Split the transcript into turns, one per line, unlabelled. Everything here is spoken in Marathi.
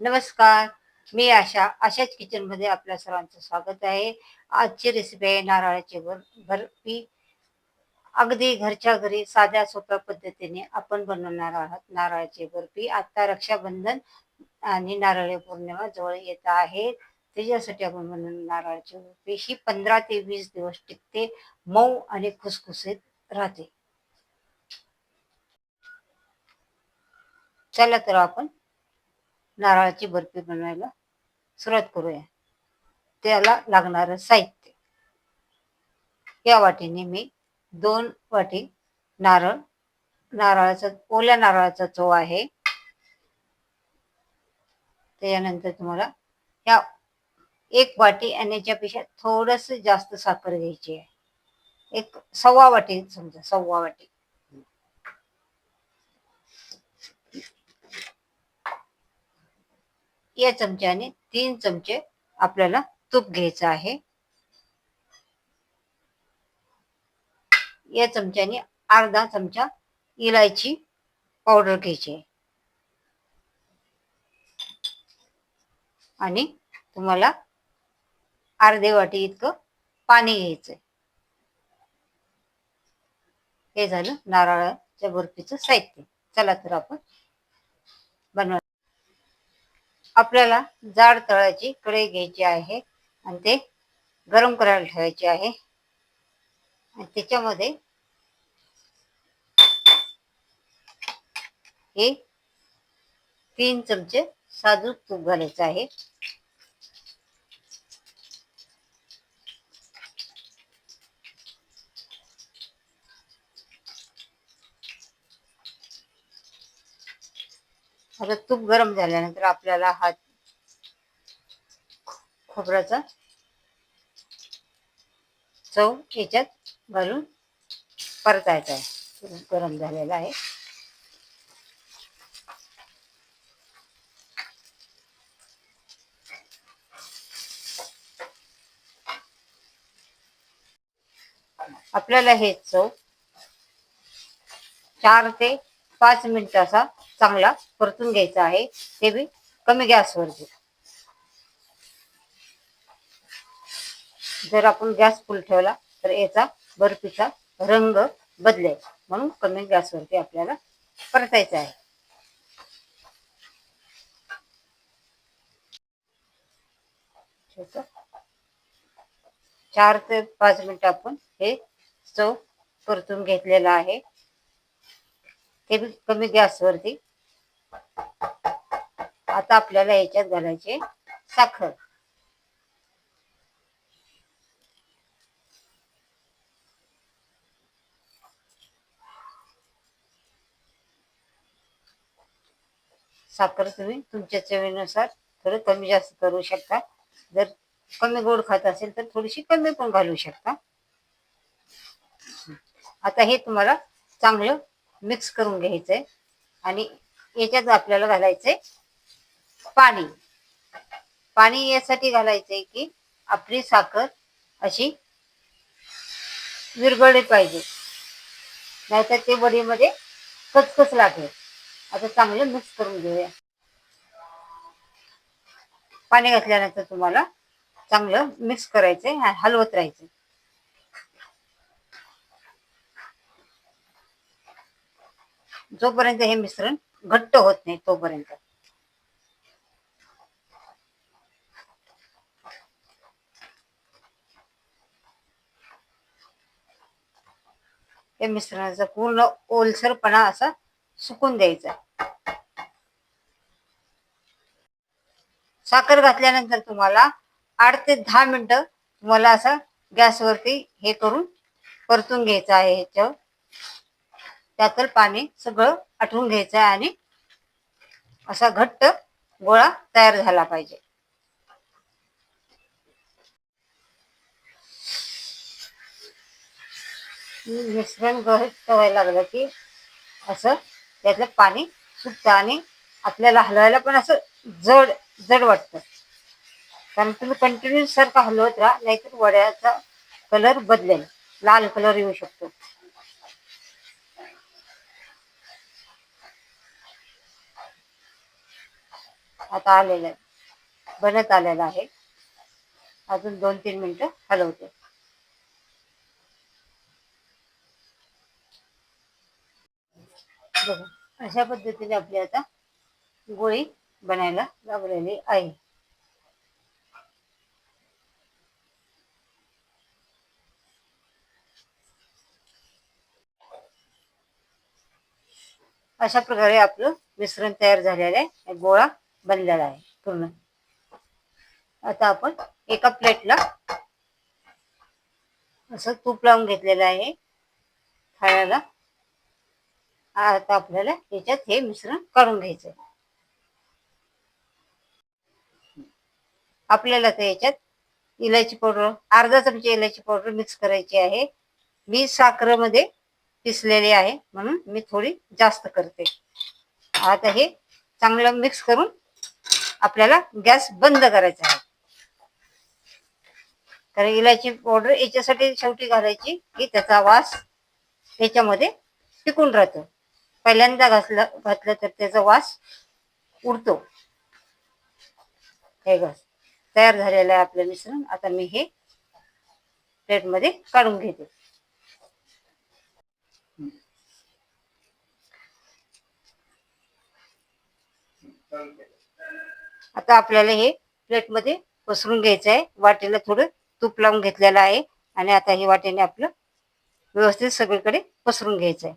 नमस्कार मी आशा आशाच किचनमध्ये आपल्या सर्वांचं स्वागत आहे. आजची रेसिपी आहे नारळाची बर बर्फी. अगदी घरच्या घरी साध्या सोप्या पद्धतीने आपण बनवणार आहात नारळाची बर्फी. आता रक्षाबंधन आणि नारळी पौर्णिमा जवळ येत आहे. त्याच्यासाठी आपण बनवणार नारळाची बर्फी. ही पंधरा ते वीस दिवस टिकते मऊ आणि खुसखुसीत राहते. चला तर आपण नारळाची बर्फी बनवायला सुरुवात करूया. त्याला लागणारं साहित्य. या वाटीने मी दोन वाटी नारळ नारळाचा ओल्या नारळाचा चव आहे. त्याच्यानंतर तुम्हाला या एक वाटी आणि याच्यापेक्षा थोडस जास्त साखर घ्यायची आहे. एक सव्वा वाटी समजा सव्वा वाटी. या चमच्याने तीन चमचे आपल्याला तूप घ्यायचं आहे. या चमच्याने अर्धा चमचा इलायची पावडर घ्यायची. आणि तुम्हाला अर्धे वाटी इतकं पाणी घ्यायचंय. हे झालं नारळाच्या बर्फीचं साहित्य. चला तर आपण आपल्याला जाड तळाची कढई घ्यायची आहे आणि ते गरम करायला ठेवायचे आहे. आणि त्याच्यामध्ये हे तीन चमचे साजूक तूप घालायचं आहे. आता तूप गरम झाल्यानंतर आपल्याला हा खोबऱ्याचा चव याच्यात घालून परतायचा आहे. तूप गरम झालेला आहे. आपल्याला हे चव चार ते पाच मिनिटाचा चांगला परतून घ्यायचा आहे. ते बी कमी गॅसवरती. जर आपण गॅस फुल ठेवला तर याचा बर्फीचा रंग बदलेल. म्हणून कमी गॅसवरती आपल्याला परतायचं आहे. चार ते पाच मिनिट आपण हे चव परतून घेतलेला आहे. ते बी कमी गॅसवरती आता आपल्याला याच्यात घालायचे साखर. साखर तुम्ही तुमच्या चवीनुसार थोडं कमी जास्त करू शकता. जर कमी गोड खात असेल तर थोडीशी कमी पण घालू शकता. आता हे तुम्हाला चांगलं मिक्स करून घ्यायचंय. आणि याच्यात आपल्याला घालायचंय पाणी. पाणी यासाठी घालायचंय की आपली साखर अशी विरघळली पाहिजे. नाहीतर ते वडीमध्ये कचकच लागेल. आता चांगलं मिक्स करून घेऊया. पाणी घातल्यानंतर तुम्हाला चांगलं मिक्स करायचंय हलवत राहायचं जोपर्यंत हे मिश्रण घट्ट होत नाही तोपर्यंत. हे मिश्रणाचा पूर्ण ओलसरपणा असा सुकून द्यायचा. साखर घातल्यानंतर तुम्हाला आठ ते दहा मिनिटं तुम्हाला असं गॅसवरती हे करून परतून घ्यायचं आहे ह्याच्यावर. त्यातलं पाणी सगळं आठवून घ्यायचं आहे आणि असा घट्ट गोळा तयार झाला पाहिजे. मिश्रण घट्ट व्हायला लागलं की असं त्यातलं पाणी सुटतं आणि आपल्याला हलवायला पण असं जड जड वाटतं. कारण तुम्ही कंटिन्यू सारखं हलवत राहा नाहीतर वड्याचा कलर बदलेल. लाल कलर येऊ शकतो. आता आलेलं आहे. बनत आलेलं आहे. अजून दोन तीन मिनटं हलवते. बघा अशा पद्धतीने आपली आता गोळी बनायला लागलेली आहे. अशा प्रकारे आपलं मिश्रण तयार झालेलं आहे. गोळा बनलेला आहे पूर्ण. आता आपण एका प्लेटला असं तूप लावून घेतलेलं आहे. थाळ्याला आता आपल्याला याच्यात हे मिश्रण काढून घ्यायचं आपल्याला तर याच्यात इलायची पावडर अर्धा चमची इलायची पावडर मिक्स करायची आहे. मी साखरेमध्ये पिसलेली आहे म्हणून मी थोडी जास्त करते. आता हे चांगलं मिक्स करून आपल्याला गॅस बंद करायचा आहे. कारण इलायची पावडर याच्यासाठी शेवटी घालायची की त्याचा वास याच्यामध्ये टिकून राहतो. पहिल्यांदा घातलं घातलं तर त्याचा वास उडतो. हे घास तयार झालेलं आहे आपलं मिश्रण. आता मी हे प्लेटमध्ये काढून घेते. आता आपल्याला हे प्लेटमध्ये पसरून घ्यायचं आहे वाटेला थोडं तूप लावून घेतलेलं आहे. आणि आता हे वाटेने आपलं व्यवस्थित सगळीकडे पसरून घ्यायचं आहे